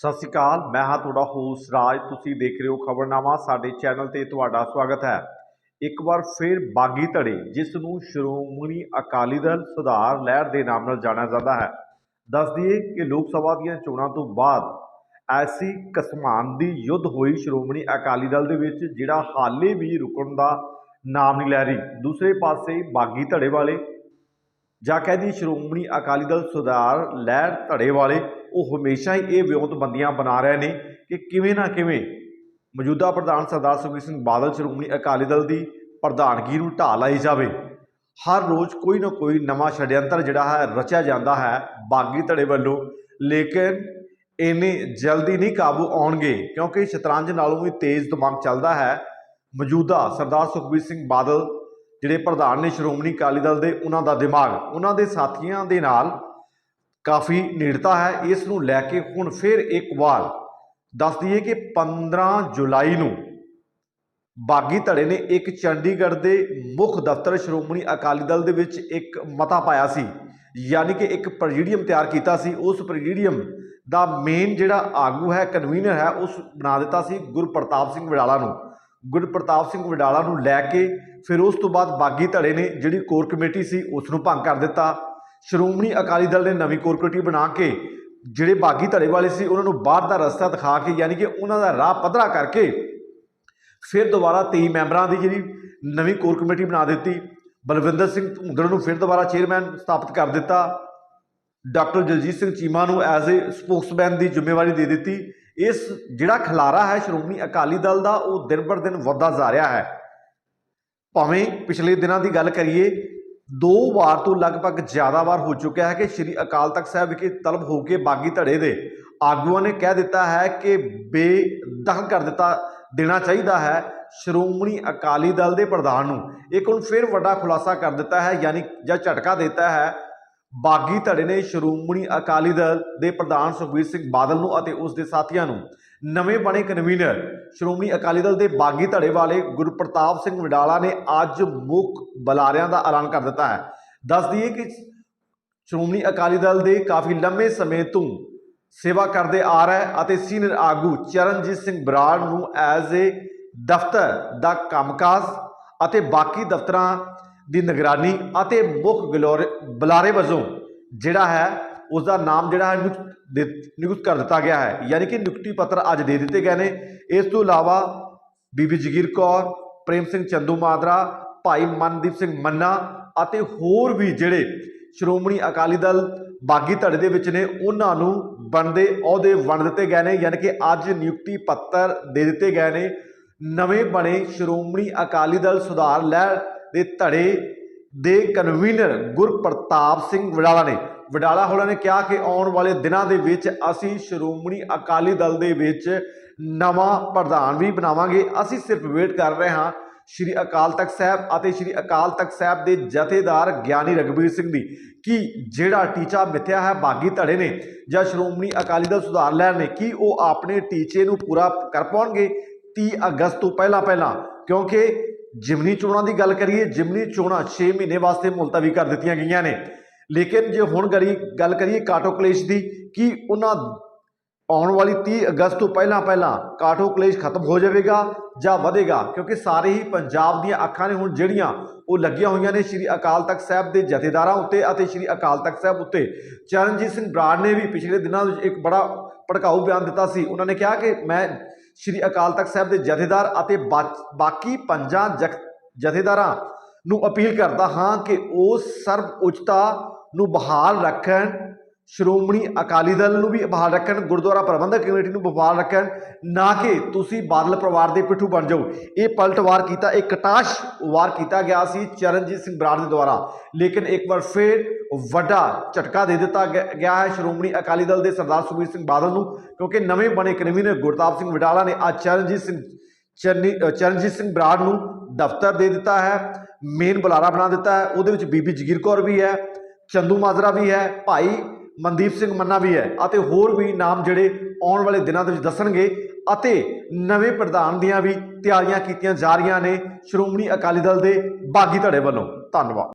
ਸਤਿ ਸ਼੍ਰੀ ਅਕਾਲ, ਮੈਂ ਹਾਂ ਤੁਹਾਡਾ ਹੋਸਟ ਰਾਜ। ਤੁਸੀਂ ਦੇਖ ਰਹੇ ਹੋ ਖਬਰਨਾਮਾ, ਸਾਡੇ ਚੈਨਲ ਤੇ ਤੁਹਾਡਾ ਸਵਾਗਤ ਹੈ। ਇੱਕ ਵਾਰ ਫਿਰ ਬਾਗੀ ਧੜੇ, ਜਿਸ ਨੂੰ ਸ਼੍ਰੋਮਣੀ ਅਕਾਲੀ ਦਲ ਸੁਧਾਰ ਲਹਿਰ ਦੇ ਨਾਮ ਨਾਲ ਜਾਣਿਆ ਜਾਂਦਾ ਹੈ। ਦੱਸ ਦਈਏ ਕਿ ਲੋਕ ਸਭਾ ਦੀਆਂ ਚੋਣਾਂ ਤੋਂ ਬਾਅਦ ਐਸੀ ਕਸਮਾਨ ਦੀ ਯੁੱਧ ਹੋਈ ਸ਼੍ਰੋਮਣੀ ਅਕਾਲੀ ਦਲ ਦੇ ਵਿੱਚ, ਜਿਹੜਾ ਹਾਲੇ ਵੀ ਰੁਕਣ ਦਾ ਨਾਮ ਨਹੀਂ ਲੈ ਰਹੀ। ਦੂਸਰੇ ਪਾਸੇ ਬਾਗੀ ਧੜੇ ਵਾਲੇ, ਜਾਂ ਕਹਿ ਦੀ ਸ਼੍ਰੋਮਣੀ ਅਕਾਲੀ ਦਲ ਸੁਧਾਰ ਲਹਿਰ ਧੜੇ ਵਾਲੇ ਉਹ ਹਮੇਸ਼ਾ ਹੀ ਇਹ ਵਿਉਂਤਬੰਦੀਆਂ ਬਣਾ ਰਹੇ ਨੇ ਕਿ ਕਿਵੇਂ ਨਾ ਕਿਵੇਂ ਮੌਜੂਦਾ ਪ੍ਰਧਾਨ ਸਰਦਾਰ ਸੁਖਬੀਰ ਸਿੰਘ ਬਾਦਲ, ਸ਼੍ਰੋਮਣੀ ਅਕਾਲੀ ਦਲ ਦੀ ਪ੍ਰਧਾਨਗੀ ਨੂੰ ਢਾਹ ਲਾਈ ਜਾਵੇ। ਹਰ ਰੋਜ਼ ਕੋਈ ਨਾ ਕੋਈ ਨਵਾਂ ਛੜਯੰਤਰ ਜਿਹੜਾ ਹੈ, ਰਚਿਆ ਜਾਂਦਾ ਹੈ ਬਾਗੀ ਧੜੇ ਵੱਲੋਂ। ਲੇਕਿਨ ਇੰਨੇ ਜਲਦੀ ਨਹੀਂ ਕਾਬੂ ਆਉਣਗੇ ਕਿਉਂਕਿ ਸ਼ਤਰੰਜ ਨਾਲੋਂ ਵੀ ਤੇਜ਼ ਦਿਮਾਗ ਚੱਲਦਾ ਹੈ ਮੌਜੂਦਾ ਸਰਦਾਰ ਸੁਖਬੀਰ ਸਿੰਘ ਬਾਦਲ, ਜਿਹੜੇ ਪ੍ਰਧਾਨ ਨੇ ਸ਼੍ਰੋਮਣੀ ਅਕਾਲੀ ਦਲ ਦੇ ਉਹਨਾਂ ਦਾ ਦਿਮਾਗ। ਉਹਨਾਂ ਦੇ ਸਾਥੀਆਂ ਦੇ ਨਾਲ ਕਾਫੀ ਨੇੜਤਾ ਹੈ। ਇਸ ਨੂੰ ਲੈ ਕੇ ਹੁਣ ਫਿਰ ਇੱਕ ਵਾਰ ਦੱਸ ਦਈਏ ਕਿ 15 ਜੁਲਾਈ ਨੂੰ ਬਾਗੀ ਧੜੇ ਨੇ ਇੱਕ ਚੰਡੀਗੜ੍ਹ ਦੇ ਮੁੱਖ ਦਫ਼ਤਰ ਸ਼੍ਰੋਮਣੀ ਅਕਾਲੀ ਦਲ ਦੇ ਵਿੱਚ ਇੱਕ ਮਤਾ ਪਾਇਆ ਸੀ। ਯਾਨੀ ਕਿ ਇੱਕ ਪ੍ਰੈਜ਼ੀਡੀਅਮ ਤਿਆਰ ਕੀਤਾ ਸੀ। ਉਸ ਪ੍ਰੈਜ਼ੀਡੀਅਮ ਦਾ ਮੇਨ ਜਿਹੜਾ ਆਗੂ ਹੈ ਕਨਵੀਨਰ ਹੈ, ਉਸ ਬਣਾ ਦਿੱਤਾ ਸੀ ਗੁਰਪ੍ਰਤਾਪ ਸਿੰਘ ਵਡਾਲਾ ਨੂੰ। ਗੁਰਪ੍ਰਤਾਪ ਸਿੰਘ ਵਡਾਲਾ ਨੂੰ ਲੈ ਕੇ ਫਿਰ ਉਸ ਤੋਂ ਬਾਅਦ ਬਾਗੀ ਧੜੇ ਨੇ ਜਿਹੜੀ ਕੋਰ ਕਮੇਟੀ ਸੀ, ਉਸ ਨੂੰ ਭੰਗ ਕਰ ਦਿੱਤਾ। ਸ਼੍ਰੋਮਣੀ ਅਕਾਲੀ ਦਲ ਨੇ ਨਵੀਂ ਕੋਰ ਕਮੇਟੀ ਬਣਾ ਕੇ ਜਿਹੜੇ ਬਾਗੀ ਧੜੇ ਵਾਲੇ ਸੀ, ਉਹਨਾਂ ਨੂੰ ਬਾਹਰ ਦਾ ਰਸਤਾ ਦਿਖਾ ਕੇ, ਯਾਨੀ ਕਿ ਉਹਨਾਂ ਦਾ ਰਾਹ ਪੱਧਰਾ ਕਰਕੇ ਫਿਰ ਦੁਬਾਰਾ 23 ਮੈਂਬਰਾਂ ਦੀ ਜਿਹੜੀ ਨਵੀਂ ਕੋਰ ਕਮੇਟੀ ਬਣਾ ਦਿੱਤੀ। ਬਲਵਿੰਦਰ ਸਿੰਘ ਧੂੰਦੜ ਨੂੰ ਫਿਰ ਦੁਬਾਰਾ ਚੇਅਰਮੈਨ ਸਥਾਪਿਤ ਕਰ ਦਿੱਤਾ। ਡਾਕਟਰ ਜਲਜੀਤ ਸਿੰਘ ਚੀਮਾ ਨੂੰ ਐਜ਼ ਅ ਸਪੋਕਸਮੈਨ ਦੀ ਜ਼ਿੰਮੇਵਾਰੀ ਦੇ ਦਿੱਤੀ। ਇਸ ਜਿਹੜਾ ਖਲਾਰਾ ਹੈ ਸ਼੍ਰੋਮਣੀ ਅਕਾਲੀ ਦਲ ਦਾ, ਉਹ ਦਿਨ ਪਰ ਦਿਨ ਵੱਧਦਾ ਜਾ ਰਿਹਾ ਹੈ। ਭਾਵੇਂ ਪਿਛਲੇ ਦਿਨਾਂ ਦੀ ਗੱਲ ਕਰੀਏ ਦੋ ਵਾਰ ਤੋਂ ਲਗਭਗ ਜ਼ਿਆਦਾ ਵਾਰ ਹੋ ਚੁੱਕਿਆ ਹੈ ਕਿ ਸ੍ਰੀ ਅਕਾਲ ਤਖਤ ਸਾਹਿਬ ਵਿਖੇ ਤਲਬ ਹੋ ਕੇ ਬਾਗੀ ਧੜੇ ਦੇ ਆਗੂਆਂ ਨੇ ਕਹਿ ਦਿੱਤਾ ਹੈ ਕਿ ਬੇਦਖਲ ਕਰ ਦਿੱਤਾ, ਦੇਣਾ ਚਾਹੀਦਾ ਹੈ ਸ਼੍ਰੋਮਣੀ ਅਕਾਲੀ ਦਲ ਦੇ ਪ੍ਰਧਾਨ ਨੂੰ। ਇੱਕ ਹੁਣ ਫਿਰ ਵੱਡਾ ਖੁਲਾਸਾ ਕਰ ਦਿੱਤਾ ਹੈ, ਯਾਨੀ ਜਾਂ ਝਟਕਾ ਦਿੱਤਾ ਹੈ। ਬਾਗੀ ਧੜੇ ਨੇ ਸ਼੍ਰੋਮਣੀ ਅਕਾਲੀ ਦਲ ਦੇ ਪ੍ਰਧਾਨ ਸੁਖਬੀਰ ਸਿੰਘ ਬਾਦਲ ਨੂੰ ਅਤੇ ਉਸ ਦੇ ਸਾਥੀਆਂ ਨੂੰ। ਨਵੇਂ ਬਣੇ ਕਨਵੀਨਰ ਸ਼੍ਰੋਮਣੀ ਅਕਾਲੀ ਦਲ ਦੇ ਬਾਗੀ ਧੜੇ ਵਾਲੇ ਗੁਰਪ੍ਰਤਾਪ ਸਿੰਘ ਵਡਾਲਾ ਨੇ ਅੱਜ ਮੁੱਖ ਬੁਲਾਰਿਆਂ ਦਾ ਐਲਾਨ ਕਰ ਦਿੱਤਾ ਹੈ। ਦੱਸ ਦਈਏ ਕਿ ਸ਼੍ਰੋਮਣੀ ਅਕਾਲੀ ਦਲ ਦੇ ਕਾਫੀ ਲੰਮੇ ਸਮੇਂ ਤੋਂ ਸੇਵਾ ਕਰਦੇ ਆ ਰਹੇ ਅਤੇ ਸੀਨੀਅਰ ਆਗੂ ਚਰਨਜੀਤ ਸਿੰਘ ਬਰਾੜ ਨੂੰ ਐਜ਼ ਏ ਦਫ਼ਤਰ ਦਾ ਕੰਮਕਾਜ ਅਤੇ ਬਾਕੀ ਦਫ਼ਤਰਾਂ ਦੀ ਨਿਗਰਾਨੀ ਅਤੇ ਮੁੱਖ ਗਲੋਰੇ, ਬੁਲਾਰੇ ਵਜੋਂ ਜਿਹੜਾ ਹੈ ਉਸ ਦਾ ਨਾਮ ਜਿਹੜਾ ਹੈ ਨਿਯੁਕਤ ਦੇ- ਨਿਯੁਕਤ ਕਰ ਦਿੱਤਾ ਗਿਆ ਹੈ। ਯਾਨੀ ਕਿ ਨਿਯੁਕਤੀ ਪੱਤਰ ਅੱਜ ਦੇ ਦਿੱਤੇ ਗਏ ਨੇ। ਇਸ ਤੋਂ ਇਲਾਵਾ ਬੀਬੀ ਜਗੀਰ ਕੌਰ, ਪ੍ਰੇਮ ਸਿੰਘ ਚੰਦੂ ਮਾਦਰਾ ਭਾਈ ਮਨਦੀਪ ਸਿੰਘ ਮੰਨਾ ਅਤੇ ਹੋਰ ਵੀ ਜਿਹੜੇ ਸ਼੍ਰੋਮਣੀ ਅਕਾਲੀ ਦਲ ਬਾਗੀ ਧੜੇ ਦੇ ਵਿੱਚ ਨੇ, ਉਹਨਾਂ ਨੂੰ ਬਣਦੇ ਅਹੁਦੇ ਵੰਡ ਦਿੱਤੇ ਗਏ ਨੇ। ਯਾਨੀ ਕਿ ਅੱਜ ਨਿਯੁਕਤੀ ਪੱਤਰ ਦੇ ਦਿੱਤੇ ਗਏ ਨੇ। ਨਵੇਂ ਬਣੇ ਸ਼੍ਰੋਮਣੀ ਅਕਾਲੀ ਦਲ ਸੁਧਾਰ ਲਹਿਰ ਦੇ ਧੜੇ ਦੇ ਕਨਵੀਨਰ ਗੁਰਪ੍ਰਤਾਪ ਸਿੰਘ ਵਡਾਲਾ ਨੇ। ਵਡਾਲਾ ਹੋਰਾਂ ਨੇ ਕਿਹਾ ਕਿ ਆਉਣ ਵਾਲੇ ਦਿਨਾਂ ਦੇ ਵਿੱਚ ਅਸੀਂ ਸ਼੍ਰੋਮਣੀ ਅਕਾਲੀ ਦਲ ਦੇ ਵਿੱਚ ਨਵਾਂ ਪ੍ਰਧਾਨ ਵੀ ਬਣਾਵਾਂਗੇ। ਅਸੀਂ ਸਿਰਫ ਵੇਟ ਕਰ ਰਹੇ ਹਾਂ ਸ਼੍ਰੀ ਅਕਾਲ ਤਖਤ ਸਾਹਿਬ ਅਤੇ ਸ਼੍ਰੀ ਅਕਾਲ ਤਖਤ ਸਾਹਿਬ ਦੇ ਜਥੇਦਾਰ ਗਿਆਨੀ ਰਗਬੀਰ ਸਿੰਘ ਦੀ। ਕਿ ਜਿਹੜਾ ਟੀਚਾ ਮਿੱਥਿਆ ਹੈ, ਬਾਗੀ ਧੜੇ ਨੇ ਜਾਂ ਸ਼੍ਰੋਮਣੀ ਅਕਾਲੀ ਦਲ ਸੁਧਾਰ ਲੈਣ ਨੇ, ਕਿ ਉਹ ਆਪਣੇ ਟੀਚੇ ਨੂੰ ਪੂਰਾ ਕਰ ਪਾਉਣਗੇ? 30 ਅਗਸਤ ਤੋਂ ਪਹਿਲਾਂ ਪਹਿਲਾਂ ਕਿਉਂਕਿ ਜਿਮਨੀ ਚੋਣਾਂ ਦੀ ਗੱਲ ਕਰੀਏ, ਜਿਮਨੀ ਚੋਣਾਂ 6 ਮਹੀਨੇ ਵਾਸਤੇ ਮੁਲਤਵੀ ਕਰ ਦਿੱਤੀਆਂ ਗਈਆਂ ਨੇ। ਲੇਕਿਨ ਜੇ ਹੁਣ ਗਰੀ, ਗੱਲ ਕਰੀਏ ਕਾਟੋ ਕਲੇਸ਼ ਦੀ, ਕਿ ਉਹਨਾਂ ਆਉਣ ਵਾਲੀ 30 ਅਗਸਤ ਤੋਂ ਪਹਿਲਾਂ ਪਹਿਲਾਂ ਕਾਟੋ ਕਲੇਸ਼ ਖਤਮ ਹੋ ਜਾਵੇਗਾ ਜਾਂ ਵਧੇਗਾ? ਕਿਉਂਕਿ ਸਾਰੇ ਹੀ ਪੰਜਾਬ ਦੀਆਂ ਅੱਖਾਂ ਨੇ ਹੁਣ ਜਿਹੜੀਆਂ ਉਹ ਲੱਗੀਆਂ ਹੋਈਆਂ ਨੇ ਸ਼੍ਰੀ ਅਕਾਲ ਤਖਤ ਸਾਹਿਬ ਦੇ ਜਥੇਦਾਰਾਂ ਉੱਤੇ ਅਤੇ ਸ਼੍ਰੀ ਅਕਾਲ ਤਖਤ ਸਾਹਿਬ ਉੱਤੇ। ਚਰਨਜੀਤ ਸਿੰਘ ਬਰਾੜ ਨੇ ਵੀ ਪਿਛਲੇ ਦਿਨਾਂ ਵਿੱਚ ਇੱਕ ਬੜਾ ਭੜਕਾਊ ਬਿਆਨ ਦਿੱਤਾ ਸੀ। ਉਹਨਾਂ ਨੇ ਕਿਹਾ ਕਿ ਮੈਂ ਸ਼੍ਰੀ ਅਕਾਲ ਤਖਤ ਸਾਹਿਬ ਦੇ ਜਥੇਦਾਰ ਅਤੇ ਬਾਚ- ਬਾਕੀ ਪੰਜਾਂ ਜਥੇਦਾਰਾਂ ਨੂੰ ਅਪੀਲ ਕਰਦਾ ਹਾਂ ਕਿ ਉਹ ਸਰਬ ਉੱਚਤਾ ਨੂੰ ਬਹਾਲ ਰੱਖਣ ਸ਼੍ਰੋਮਣੀ ਅਕਾਲੀ ਦਲ ਨੂੰ ਵੀ ਬਹਾਲ ਰੱਖਣ, ਗੁਰਦੁਆਰਾ ਪ੍ਰਬੰਧਕ ਕਮੇਟੀ ਨੂੰ ਬਹਾਲ ਰੱਖਣ, ਨਾ ਕਿ ਤੁਸੀਂ ਬਾਦਲ ਪਰਿਵਾਰ ਦੇ ਪਿੱਠੂ ਬਣ ਜਾਓ। ਇਹ ਪਲਟਵਾਰ ਕੀਤਾ, ਇਹ ਕਟਾਸ਼ ਵਾਰ ਕੀਤਾ ਗਿਆ ਸੀ ਚਰਨਜੀਤ ਸਿੰਘ ਬਰਾੜ ਦੇ ਦੁਆਰਾ। ਲੇਕਿਨ ਇੱਕ ਵਾਰ ਫਿਰ ਵੱਡਾ ਝਟਕਾ ਦੇ ਦਿੱਤਾ ਗਿਆ ਹੈ ਸ਼੍ਰੋਮਣੀ ਅਕਾਲੀ ਦਲ ਦੇ ਸਰਦਾਰ ਸੁਖਬੀਰ ਸਿੰਘ ਬਾਦਲ ਨੂੰ, ਕਿਉਂਕਿ ਨਵੇਂ ਬਣੇ ਕਨਵੀਨਰ ਗੁਰਤਾਪ ਸਿੰਘ ਵਡਾਲਾ ਨੇ ਅੱਜ ਚਰਨਜੀਤ ਸਿੰਘ, ਚਰਨੀ ਚਰਨਜੀਤ ਸਿੰਘ ਬਰਾੜ ਨੂੰ ਦਫ਼ਤਰ ਦੇ ਦਿੱਤਾ ਹੈ, ਮੇਨ ਬੁਲਾਰਾ ਬਣਾ ਦਿੱਤਾ ਹੈ। ਉਹਦੇ ਵਿੱਚ ਬੀਬੀ ਜਗੀਰ ਕੌਰ ਵੀ ਹੈ, ਚੰਦੂ ਮਾਜਰਾ ਵੀ ਹੈ, ਭਾਈ ਮਨਦੀਪ ਸਿੰਘ ਮੰਨਾ ਵੀ ਹੈ ਅਤੇ ਹੋਰ ਵੀ ਨਾਮ ਜਿਹੜੇ ਆਉਣ ਵਾਲੇ ਦਿਨਾਂ ਦੇ ਵਿੱਚ ਦੱਸਣਗੇ ਅਤੇ ਨਵੇਂ ਪ੍ਰਧਾਨ ਦੀਆਂ ਵੀ ਤਿਆਰੀਆਂ ਕੀਤੀਆਂ ਜਾ ਰਹੀਆਂ ਨੇ। ਸ਼੍ਰੋਮਣੀ ਅਕਾਲੀ ਦਲ ਦੇ ਬਾਗੀ ਧੜੇ ਵੱਲੋਂ। ਧੰਨਵਾਦ।